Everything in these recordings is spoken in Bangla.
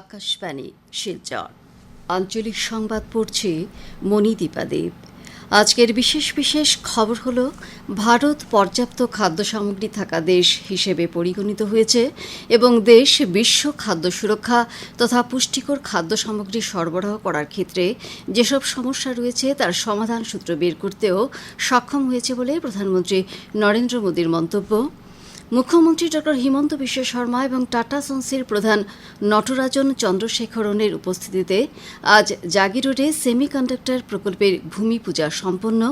আকাশবাণী, শিলচর। আঞ্চলিক সংবাদ পড়ছি মণিদীপা দেব। আজকের বিশেষ বিশেষ খবর হল, ভারত পর্যাপ্ত খাদ্য সামগ্রী থাকা দেশ হিসেবে পরিগণিত হয়েছে এবং দেশ বিশ্ব খাদ্য সুরক্ষা তথা পুষ্টিকর খাদ্য সামগ্রী সরবরাহ করার ক্ষেত্রে যেসব সমস্যা রয়েছে তার সমাধান সূত্র বের করতেও সক্ষম হয়েছে বলে প্রধানমন্ত্রী নরেন্দ্র মোদীর মন্তব্য। মুখ্যমন্ত্রী ডক্টর হিমন্ত বিশ্ব শর্মা এবং টাটা সন্সের প্রধান নটরাজন চন্দ্রশেখরনের উপস্থিতিতে আজ জাগিরোডে সেমিকন্ডাক্টর প্রকল্পের ভূমি পূজা সম্পন্ন।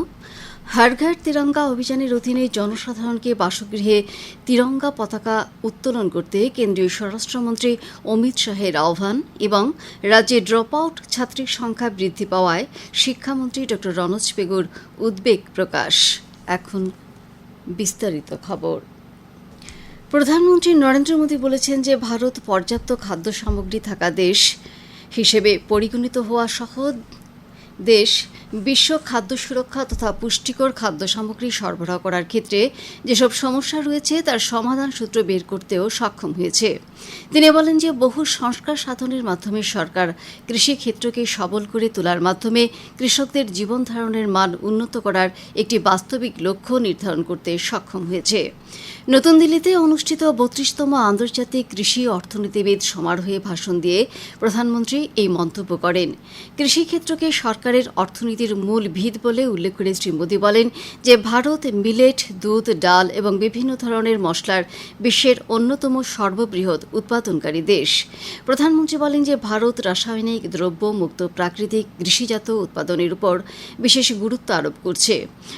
হরঘর তিরঙ্গা অভিযানের অধীনে জনসাধারণকে বাসগৃহে তিরঙ্গা পতাকা উত্তোলন করতে কেন্দ্রীয় স্বরাষ্ট্রমন্ত্রী অমিত শাহের আহ্বান এবং রাজ্যে ড্রপ আউট ছাত্রীর সংখ্যা বৃদ্ধি পাওয়ায় শিক্ষামন্ত্রী ডক্টর রনজ পেগুর উদ্বেগ প্রকাশ। এখন বিস্তারিত খবর। প্রধানমন্ত্রী নরেন্দ্র মোদী বলেছেন যে ভারত পর্যাপ্ত খাদ্য সামগ্রী থাকা দেশ হিসেবে পরিগণিত হওয়া সহ দেশ। বিশ্ব খাদ্য সুরক্ষা তথা পুষ্টিকর খাদ্য সামগ্রী সরবরাহ করার ক্ষেত্রে যেসব সমস্যা রয়েছে, তার সমাধান সূত্র বের করতেও সক্ষম হয়েছে। তিনি বলেন যে, বহু সংস্কার সাধনের মাধ্যমে সরকার কৃষি ক্ষেত্রকে সবল করে তোলার মাধ্যমে কৃষকদের জীবন ধারণের মান উন্নত করার একটি বাস্তবিক লক্ষ্য নির্ধারণ করতে সক্ষম হয়েছে। নতুন দিল্লিতে অনুষ্ঠিত বত্রিশতম আন্তর্জাতিক কৃষি অর্থনীতিবিদ সমারোহে ভাষণ দিয়ে প্রধানমন্ত্রী এই মন্তব্য করেন। কৃষিক্ষেত্রকে সরকারের অর্থনীতির মূল ভিত বলে উল্লেখ করে শ্রী মোদী বলেন যে, ভারত মিলেট, দুধ, ডাল এবং বিভিন্ন ধরনের মশলার বিশ্বের অন্যতম সর্ববৃহৎ উৎপাদনকারী দেশ। প্রধানমন্ত্রী বলেন যে, ভারত রাসায়নিক দ্রব্য মুক্ত প্রাকৃতিক কৃষিজাত উৎপাদনের উপর বিশেষ গুরুত্ব আরোপ করছে।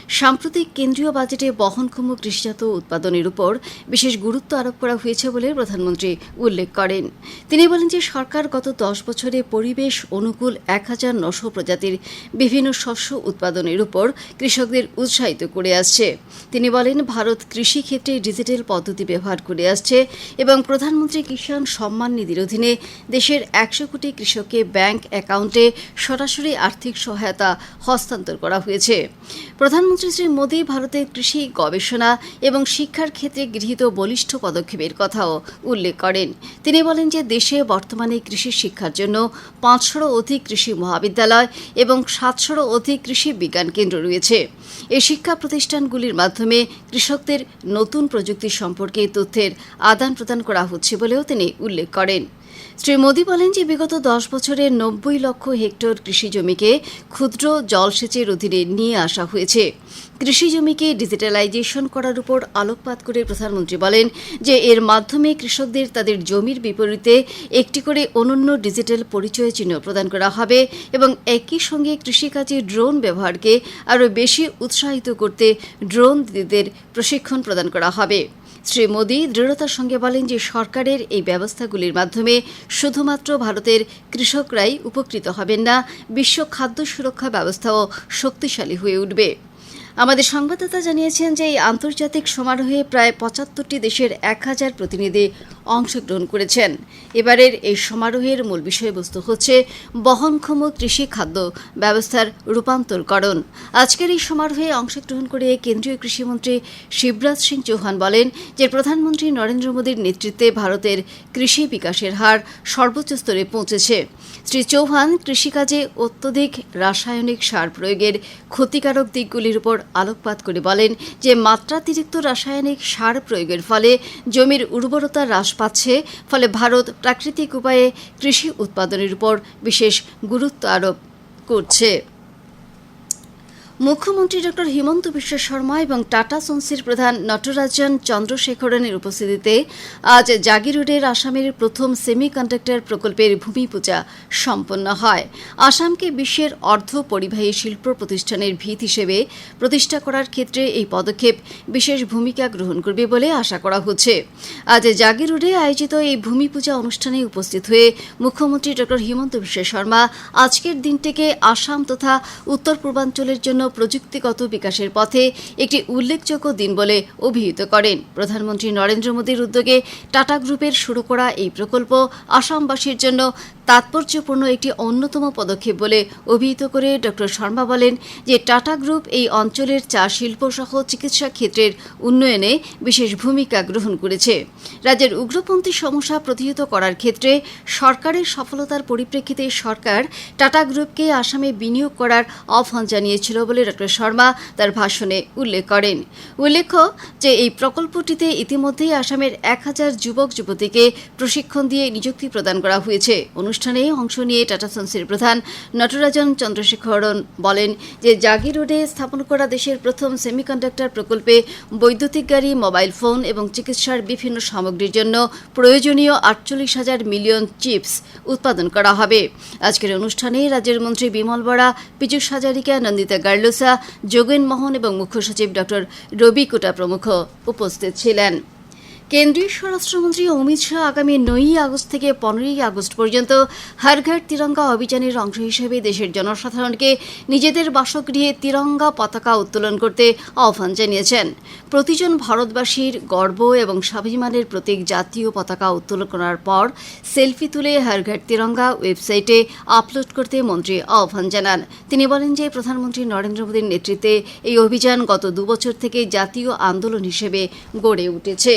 সাম্প্রতিক কেন্দ্রীয় বাজেটে বহনক্ষম কৃষিজাত উৎপাদনের উপর বিশেষ গুরুত্ব আরোপ করা হয়েছে বলে প্রধানমন্ত্রী উল্লেখ করেন। তিনি বলেন যে, সরকার গত দশ বছরে পরিবেশ অনুকূল এক হাজার নশো প্রজাতির বিভিন্ন শস্য উৎপাদনের উপর কৃষকদের উৎসাহিত করে আসছে। তিনি বলেন, ভারত কৃষি ক্ষেত্রে ডিজিটাল পদ্ধতি ব্যবহার করে আসছে এবং প্রধানমন্ত্রী কিষাণ সম্মান নিধির অধীনে দেশের একশো কোটি কৃষককে ব্যাংক অ্যাকাউন্টে সরাসরি আর্থিক সহায়তা হস্তান্তর করা হয়েছে। প্রধানমন্ত্রী শ্রী মোদী ভারতের কৃষি গবেষণা এবং শিক্ষার ক্ষেত্রে গৃহীত বলিষ্ঠ পদক্ষেপের কথাও উল্লেখ করেন। তিনি বলেন যে, দেশে বর্তমানে কৃষি শিক্ষার জন্য পাঁচশোরও অধিক কৃষি মহাবিদ্যালয় এবং সাতশোরও অধিক কৃষি বিজ্ঞান কেন্দ্র রয়েছে। এই শিক্ষা প্রতিষ্ঠানগুলির মাধ্যমে কৃষকদের নতুন প্রযুক্তি সম্পর্কে তথ্যের আদান প্রদান করা হচ্ছে বলেও তিনি উল্লেখ করেন। শ্রী মোদী বলেন যে বিগত দশ বছরে নব্বই লক্ষ হেক্টর কৃষি জমিকে ক্ষুদ্র জলসেচের অধীনে নিয়ে আসা হয়েছে। কৃষি জমিকে ডিজিটালাইজেশন করার উপর আলোকপাত করে প্রধানমন্ত্রী বলেন যে এর মাধ্যমে কৃষকদের তাদের জমির বিপরীতে একটি করে অনন্য ডিজিটাল পরিচয় চিহ্ন প্রদান করা হবে এবং একই সঙ্গে কৃষিকাজে ড্রোন ব্যবহারকে আরও বেশি উৎসাহিত করতে ড্রোন দিদিদের প্রশিক্ষণ প্রদান করা হবে। শ্রী মোদী দৃঢ়তার সঙ্গে বলেন যে সরকারের এই ব্যবস্থাগুলির মাধ্যমে শুধুমাত্র ভারতের কৃষকরাই উপকৃত হবেন না, বিশ্ব খাদ্য সুরক্ষা ব্যবস্থাও শক্তিশালী হয়ে উঠবে। আমাদের সংবাদদাতা জানিয়েছেন যে এই আন্তর্জাতিক সমারোহে প্রায় পঁচাত্তরটি দেশের এক হাজার প্রতিনিধি অংশগ্রহণ করেছেন। এবারের এই সমারোহের মূল বিষয়বস্তু হচ্ছে বহনক্ষম কৃষি খাদ্য ব্যবস্থার রূপান্তরকরণ। আজকের এই সমারোহে অংশগ্রহণ করে কেন্দ্রীয় কৃষিমন্ত্রী শিবরাজ সিং চৌহান বলেন যে প্রধানমন্ত্রী নরেন্দ্র মোদীর নেতৃত্বে ভারতের কৃষি বিকাশের হার সর্বোচ্চ স্তরে পৌঁছেছে। শ্রী চৌহান কৃষিকাজে অত্যধিক রাসায়নিক সার প্রয়োগের ক্ষতিকারক দিকগুলির উপর আলোকপাত করে বলেন যে মাত্রাতিরিক্ত রাসায়নিক সার প্রয়োগের ফলে জমির উর্বরতা হ্রাস পাচ্ছে, ফলে ভারত প্রাকৃতিক উপায়ে কৃষি উৎপাদনের উপর বিশেষ গুরুত্ব আরোপ করছে। মুখ্যমন্ত্রী ডক্টর হিমন্ত বিশ্ব শর্মা এবং টাটা সন্সির প্রধান নটরাজন চন্দ্রশেখরনের উপস্থিতিতে আজ জাগিরোডের আসামের প্রথম সেমিকন্ডাক্টর প্রকল্পের ভূমি পূজা সম্পন্ন হয়। আসামকে বিশ্বের অর্ধ পরিবাহী শিল্প প্রতিষ্ঠানের ভিত হিসেবে প্রতিষ্ঠা করার ক্ষেত্রে এই পদক্ষেপ বিশেষ ভূমিকা গ্রহণ করবে বলে আশা করা হচ্ছে। আজ জাগিরোডে আয়োজিত এই ভূমি পূজা অনুষ্ঠানে উপস্থিত হয়ে মুখ্যমন্ত্রী ডক্টর হিমন্ত বিশ্ব শর্মা আজকের দিনটিকে আসাম তথা উত্তর পূর্বাঞ্চলের জন্য প্রযুক্তিগত বিকাশের পথে একটি উল্লেখযোগ্য দিন বলে অভিহিত করেন। প্রধানমন্ত্রী নরেন্দ্র মোদীর উদ্যোগে টাটা গ্রুপের শুরু করা এই প্রকল্প আসামবাসীর জন্য তাৎপর্যপূর্ণ একটি অন্যতম পদক্ষেপ বলে অভিহিত করে ড. শর্মা বলেন যে, টাটা গ্রুপ এই অঞ্চলের চা শিল্প সহ চিকিৎসা ক্ষেত্রের উন্নয়নে বিশেষ ভূমিকা গ্রহণ করেছে। রাজ্যের উগ্রপন্থী সমস্যা প্রতিহত করার ক্ষেত্রে সরকারের সফলতার পরিপ্রেক্ষিতে সরকার টাটা গ্রুপকে আসামে বিনিয়োগ করার আহ্বান জানিয়েছিল বলে ড. শর্মা তার ভাষণে উল্লেখ করেন। উল্লেখ্য যে, এই প্রকল্পটিতে ইতিমধ্যেই আসামের এক হাজার যুবক যুবতীকে প্রশিক্ষণ দিয়ে নিযুক্তি প্রদান করা হয়েছে। অনুষ্ঠানে অংশ নিয়ে টাটা সন্সের প্রধান নটরাজন চন্দ্রশেখরন বলেন যে জাগি রোডে স্থাপন করা দেশের প্রথম সেমিকন্ডাক্টর প্রকল্পে বৈদ্যুতিক গাড়ি, মোবাইল ফোন এবং চিকিৎসার বিভিন্ন সামগ্রীর জন্য প্রয়োজনীয় আটচল্লিশ হাজার মিলিয়ন চিপস উৎপাদন করা হবে। আজকের অনুষ্ঠানে রাজ্যের মন্ত্রী বিমল বরা পীযুষ হাজারিকা, নন্দিতা গার্লুসা, যোগেন মোহন এবং মুখ্য সচিব ডক্টর রবি কোটা প্রমুখ উপস্থিত ছিলেন। কেন্দ্রীয় স্বরাষ্ট্রমন্ত্রী অমিত শাহ আগামী নয়ই আগস্ট থেকে পনেরোই আগস্ট পর্যন্ত হর ঘর তিরঙ্গা অভিযানের অংশ হিসেবে দেশের জনসাধারণকে নিজেদের বাসগৃহে তিরঙ্গা পতাকা উত্তোলন করতে আহ্বান জানিয়েছেন। প্রতিজন ভারতবাসীর গর্ব এবং স্বাভিমানের প্রতীক জাতীয় পতাকা উত্তোলন করার পর সেলফি তুলে হর ঘর তিরঙ্গা ওয়েবসাইটে আপলোড করতে মন্ত্রী আহ্বান জানান। তিনি বলেন যে প্রধানমন্ত্রী নরেন্দ্র মোদীর নেতৃত্বে এই অভিযান গত দুবছর থেকে জাতীয় আন্দোলন হিসেবে গড়ে উঠেছে।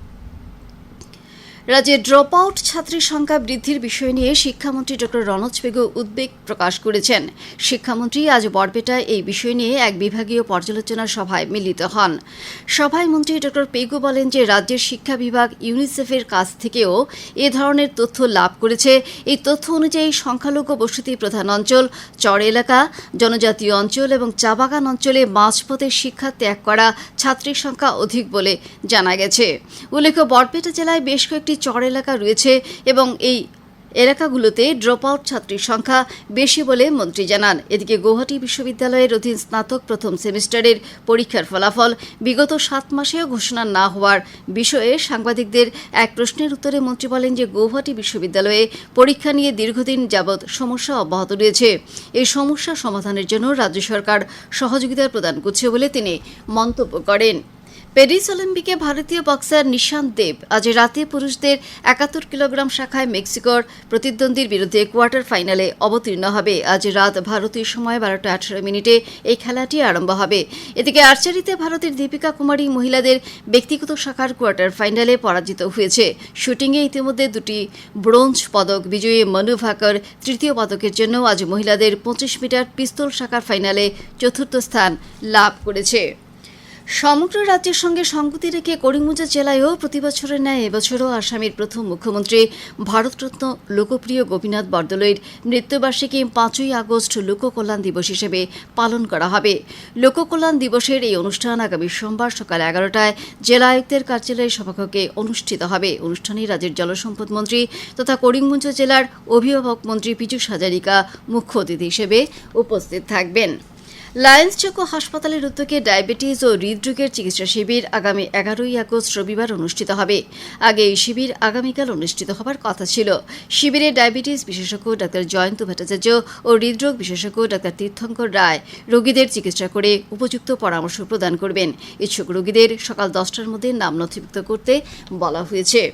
রাজ্যে ড্রপ আউট ছাত্রীর সংখ্যা বৃদ্ধির বিষয় নিয়ে শিক্ষামন্ত্রী ড রনজ পেগু উদ্বেগ প্রকাশ করেছেন। শিক্ষামন্ত্রী আজ বরপেটায় এই বিষয় নিয়ে এক বিভাগীয় পর্যালোচনা সভায় মিলিত হন। সভায় মন্ত্রী ড পেগু বলেন যে, রাজ্যের শিক্ষা বিভাগ ইউনিসেফের কাছ থেকেও এ ধরনের তথ্য লাভ করেছে। এই তথ্য অনুযায়ী সংখ্যালঘু বসতি প্রধান অঞ্চল, চর এলাকা, জনজাতীয় অঞ্চল এবং চা বাগান অঞ্চলে মাঝপথে শিক্ষা ত্যাগ করা ছাত্রীর সংখ্যা অধিক বলে জানা গেছে। উল্লেখ্য, বরপেটা জেলায় বেশ কয়েকটি চর এলাকা রয়েছে এবং এই এলাকাগুলোতে ড্রপ আউট ছাত্রীর সংখ্যা বেশি বলে মন্ত্রী জানান। এদিকে গৌহাটি বিশ্ববিদ্যালয়ের অধীন স্নাতক প্রথম সেমিস্টারের পরীক্ষার ফলাফল বিগত সাত মাসেও ঘোষণা না হওয়ার বিষয়ে সাংবাদিকদের এক প্রশ্নের উত্তরে মন্ত্রী বলেন যে, গৌহাটি বিশ্ববিদ্যালয়ে পরীক্ষা নিয়ে দীর্ঘদিন যাবৎ সমস্যা অব্যাহত রয়েছে। এই সমস্যা সমাধানের জন্য রাজ্য সরকার সহযোগিতা প্রদান করছে বলে তিনি মন্তব্য করেন। প্যারিস অলিম্পিকে ভারতীয় বক্সার নিশান্ত দেব আজ রাতে পুরুষদের একাত্তর কিলোগ্রাম শাখায় মেক্সিকোর প্রতিদ্বন্দ্বীর বিরুদ্ধে কোয়ার্টার ফাইনালে অবতীর্ণ হবে। আজ রাত ভারতীয় সময় বারোটা আঠারো মিনিটে এই খেলাটি আরম্ভ হবে। এদিকে আর্চারিতে ভারতের দীপিকা কুমারী মহিলাদের ব্যক্তিগত শাখার কোয়ার্টার ফাইনালে পরাজিত হয়েছে। শুটিংয়ে ইতিমধ্যে দুটি ব্রোঞ্জ পদক, বিজয়ী মনু ভাকর তৃতীয় পদকের জন্য আজ মহিলাদের পঁচিশ মিটার পিস্তল শাখার ফাইনালে চতুর্থ স্থান লাভ করেছে। সমগ্র রাজ্যের সঙ্গে সঙ্গতি রেখে করিমগঞ্জ জেলায়ও প্রতিবছরের ন্যায় এবছরও আসামের প্রথম মুখ্যমন্ত্রী ভারতরত্ন লোকপ্রিয় গোপীনাথ বরদলৈর মৃত্যুবার্ষিকী পাঁচই আগস্ট লোককল্যাণ দিবস হিসেবে পালন করা হবে। লোককল্যাণ দিবসের এই অনুষ্ঠান আগামী সোমবার সকাল এগারোটায় জেলা আয়ুক্তের কার্যালয়ের সভাকক্ষে অনুষ্ঠিত হবে। অনুষ্ঠানে রাজ্যের জলসম্পদ মন্ত্রী তথা করিমগঞ্জ জেলার অভিভাবক মন্ত্রী পীযূষ হাজারিকা মুখ্য অতিথি হিসেবে উপস্থিত থাকবেন। লায়ন্স চকো হাসপাতালের উদ্যোগে ডায়াবেটিস ও হৃদরোগের চিকিৎসা শিবির আগামী এগারোই আগস্ট রবিবার অনুষ্ঠিত হবে। আগে এই শিবির আগামীকাল অনুষ্ঠিত হবার কথা ছিল। শিবিরে ডায়াবেটিস বিশেষজ্ঞ ডাক্তার জয়ন্ত ভট্টাচার্য ও হৃদরোগ বিশেষজ্ঞ ডাক্তার তীর্থঙ্কর রায় রোগীদের চিকিৎসা করে উপযুক্ত পরামর্শ প্রদান করবেন। ইচ্ছুক রোগীদের সকাল দশটার মধ্যে নাম নথিভুক্ত করতে বলা হয়েছে।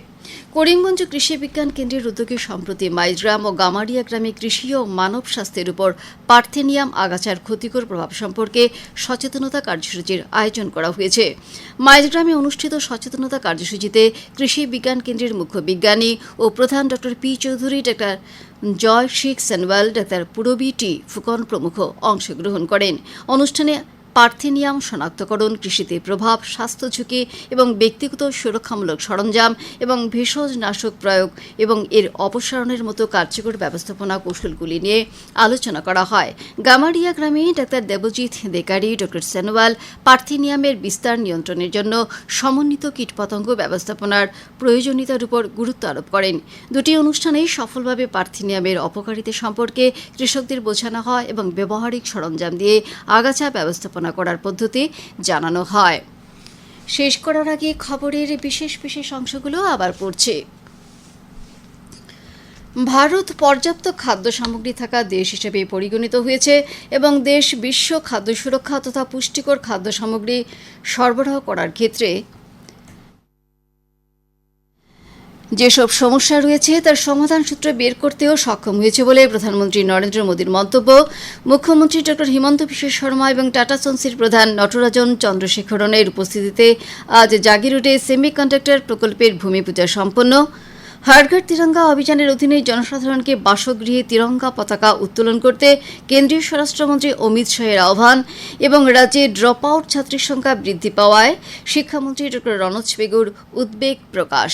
করিমগঞ্জ কৃষি বিজ্ঞান কেন্দ্রের উদ্যোগে সম্প্রতি মাইজগ্রাম ও গামারিয়া গ্রামে কৃষি ও মানব স্বাস্থ্যের উপর পার্থেনিয়াম আগাছার ক্ষতিকর প্রভাব সম্পর্কে সচেতনতা কার্যসূচির আয়োজন করা হয়েছে। মাইজগ্রামে অনুষ্ঠিত সচেতনতা কার্যসূচিতে কৃষি বিজ্ঞান কেন্দ্রের মুখ্য বিজ্ঞানী ও প্রধান doctor P. Chowdhury doctor Joy Sheikh Senwal doctor Purabi T Phukan প্রমুখ অংশগ্রহণ করেন। অনুষ্ঠানে পার্থেনিয়াম শনাক্তকরণ, কৃষিতে প্রভাব, স্বাস্থ্য ঝুঁকি এবং ব্যক্তিগত সুরক্ষামূলক সরঞ্জাম এবং ভেষজ নাশক প্রয়োগ এবং এর অপসারণের মতো কার্যকর ব্যবস্থাপনা কৌশলগুলি নিয়ে আলোচনা করা হয়। গামারিয়া গ্রামে ডাক্তার দেবজিৎ দেকারি ডক্টর সেনোয়াল পার্থেনিয়ামের বিস্তার নিয়ন্ত্রণের জন্য সমন্বিত কীটপতঙ্গ ব্যবস্থাপনার প্রয়োজনীয়তার উপর গুরুত্ব আরোপ করেন। দুটি অনুষ্ঠানেই সফলভাবে পার্থেনিয়ামের অপকারিতা সম্পর্কে কৃষকদের বোঝানো হয় এবং ব্যবহারিক সরঞ্জাম দিয়ে আগাছা ব্যবস্থাপনা করার পদ্ধতি জানানো হয়। শেষ করার আগে খবরের বিশেষ বিশেষ অংশগুলো আবার পড়ছে। ভারত পর্যাপ্ত খাদ্য সামগ্রী থাকা দেশ হিসেবে পরিগণিত হয়েছে এবং দেশ বিশ্ব খাদ্য সুরক্ষা তথা পুষ্টিকর খাদ্য সামগ্রী সরবরাহ করার ক্ষেত্রে যেসব সমস্যা রয়েছে, তার সমাধান সূত্র বের করতেও সক্ষম হয়েছে বলে প্রধানমন্ত্রী নরেন্দ্র মোদীর মন্তব্য। মুখ্যমন্ত্রী ডক্টর হিমন্ত বিশ্ব শর্মা এবং টাটা সন্সির প্রধান নটরাজন চন্দ্রশেখরনের উপস্থিতিতে আজ জাগিরোডে সেমিকন্ডাক্টর প্রকল্পের ভূমিপূজা সম্পন্ন। হারঘাট তিরঙ্গা অভিযানের অধীনে জনসাধারণকে বাসগৃহে তিরঙ্গা পতাকা উত্তোলন করতে কেন্দ্রীয় স্বরাষ্ট্রমন্ত্রী অমিত শাহের আহ্বান এবং রাজ্যে ড্রপ আউট ছাত্রীর সংখ্যা বৃদ্ধি পাওয়ায় শিক্ষামন্ত্রী ডক্টর রনোজ বেগুর উদ্বেগ প্রকাশ।